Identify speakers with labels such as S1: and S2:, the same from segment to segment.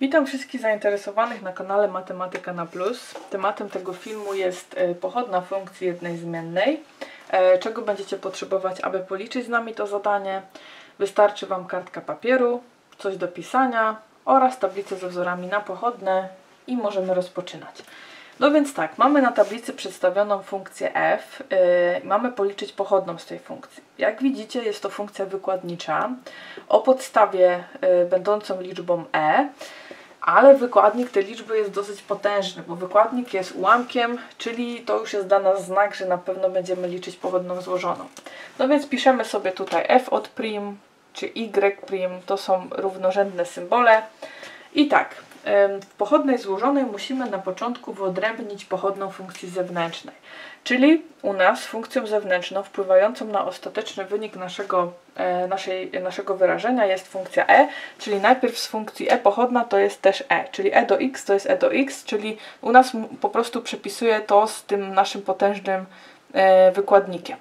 S1: Witam wszystkich zainteresowanych na kanale Matematyka na Plus. Tematem tego filmu jest e, pochodna funkcji jednej zmiennej. E, czego będziecie potrzebować, aby policzyć z nami to zadanie? Wystarczy Wam kartka papieru, coś do pisania oraz tablicę ze wzorami na pochodne i możemy rozpoczynać. No więc tak, mamy na tablicy przedstawioną funkcję f, yy, mamy policzyć pochodną z tej funkcji. Jak widzicie jest to funkcja wykładnicza o podstawie yy, będącą liczbą e, ale wykładnik tej liczby jest dosyć potężny, bo wykładnik jest ułamkiem, czyli to już jest dla nas znak, że na pewno będziemy liczyć pochodną złożoną. No więc piszemy sobie tutaj f od prim, czy y prim, to są równorzędne symbole. I tak, w pochodnej złożonej musimy na początku wyodrębnić pochodną funkcji zewnętrznej. Czyli u nas funkcją zewnętrzną wpływającą na ostateczny wynik naszego, e, naszej, naszego wyrażenia jest funkcja e, czyli najpierw z funkcji e pochodna to jest też e, czyli e do x to jest e do x, czyli u nas po prostu przepisuje to z tym naszym potężnym e, wykładnikiem.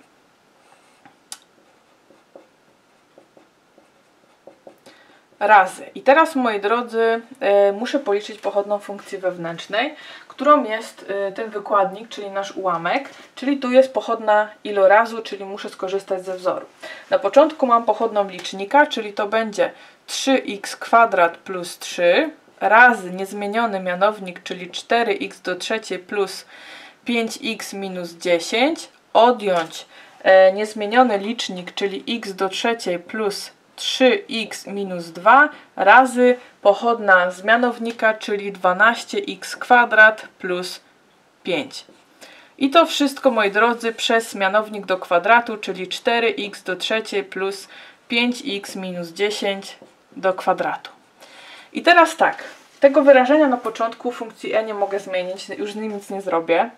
S1: Razy. I teraz, moi drodzy, y, muszę policzyć pochodną funkcji wewnętrznej, którą jest y, ten wykładnik, czyli nasz ułamek, czyli tu jest pochodna ilorazu, czyli muszę skorzystać ze wzoru. Na początku mam pochodną licznika, czyli to będzie 3x kwadrat plus 3 razy niezmieniony mianownik, czyli 4x do trzeciej plus 5x minus 10, odjąć e, niezmieniony licznik, czyli x do trzeciej plus 3x minus 2 razy pochodna z mianownika, czyli 12x kwadrat plus 5. I to wszystko, moi drodzy, przez mianownik do kwadratu, czyli 4x do trzeciej plus 5x minus 10 do kwadratu. I teraz tak, tego wyrażenia na początku funkcji e nie mogę zmienić, już z nim nic nie zrobię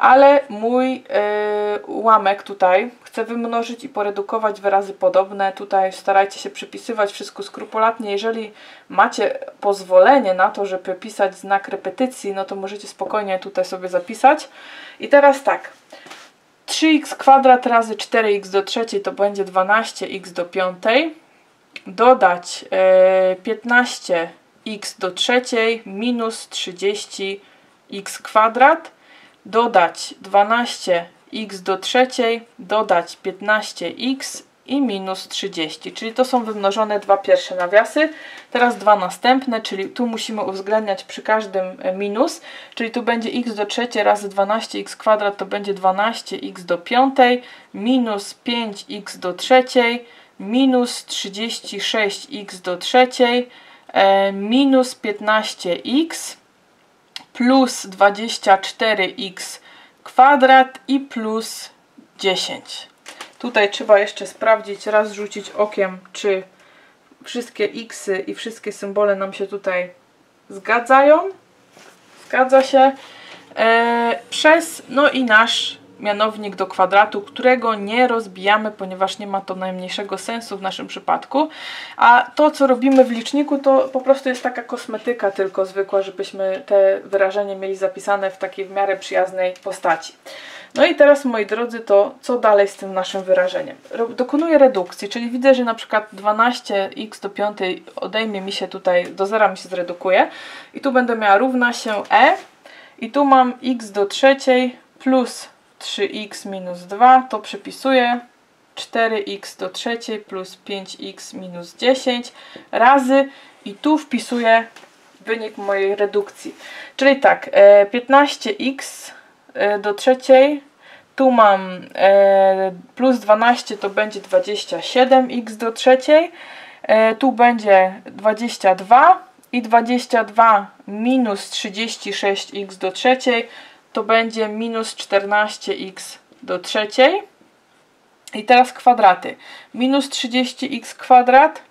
S1: ale mój yy, ułamek tutaj chcę wymnożyć i poredukować wyrazy podobne. Tutaj starajcie się przepisywać wszystko skrupulatnie. Jeżeli macie pozwolenie na to, żeby pisać znak repetycji, no to możecie spokojnie tutaj sobie zapisać. I teraz tak, 3x kwadrat razy 4x do trzeciej to będzie 12x do piątej. Dodać yy, 15x do trzeciej minus 30x kwadrat dodać 12x do trzeciej, dodać 15x i minus 30, czyli to są wymnożone dwa pierwsze nawiasy. Teraz dwa następne, czyli tu musimy uwzględniać przy każdym e, minus, czyli tu będzie x do trzeciej razy 12x kwadrat to będzie 12x do piątej, minus 5x do trzeciej, minus 36x do trzeciej, e, minus 15x, plus 24x kwadrat i plus 10. Tutaj trzeba jeszcze sprawdzić, raz rzucić okiem, czy wszystkie xy i wszystkie symbole nam się tutaj zgadzają. Zgadza się. E, przez, no i nasz mianownik do kwadratu, którego nie rozbijamy, ponieważ nie ma to najmniejszego sensu w naszym przypadku. A to, co robimy w liczniku, to po prostu jest taka kosmetyka tylko zwykła, żebyśmy te wyrażenie mieli zapisane w takiej w miarę przyjaznej postaci. No i teraz, moi drodzy, to co dalej z tym naszym wyrażeniem? Dokonuję redukcji, czyli widzę, że na przykład 12x do 5 odejmie mi się tutaj, do zera mi się zredukuje i tu będę miała równa się e i tu mam x do trzeciej plus 3x minus 2 to przepisuję 4x do trzeciej plus 5x minus 10 razy i tu wpisuję wynik mojej redukcji. Czyli tak, 15x e, e, do trzeciej, tu mam e, plus 12 to będzie 27x do trzeciej, tu będzie 22 i 22 minus 36x do trzeciej to będzie minus 14x do trzeciej. I teraz kwadraty. Minus 30x kwadrat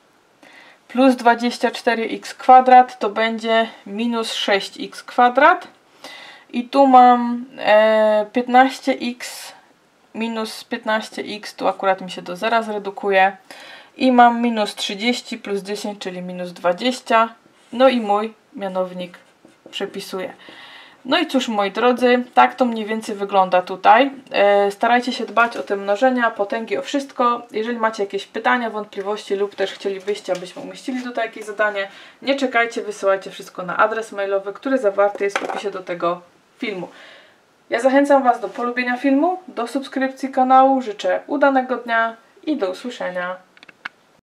S1: plus 24x kwadrat to będzie minus 6x kwadrat. I tu mam e, 15x minus 15x, tu akurat mi się do zera zredukuje. I mam minus 30 plus 10, czyli minus 20. No i mój mianownik przepisuję. No i cóż, moi drodzy, tak to mniej więcej wygląda tutaj. E, starajcie się dbać o te mnożenia, potęgi, o wszystko. Jeżeli macie jakieś pytania, wątpliwości lub też chcielibyście, abyśmy umieścili tutaj jakieś zadanie, nie czekajcie, wysyłajcie wszystko na adres mailowy, który zawarty jest w opisie do tego filmu. Ja zachęcam Was do polubienia filmu, do subskrypcji kanału, życzę udanego dnia i do usłyszenia.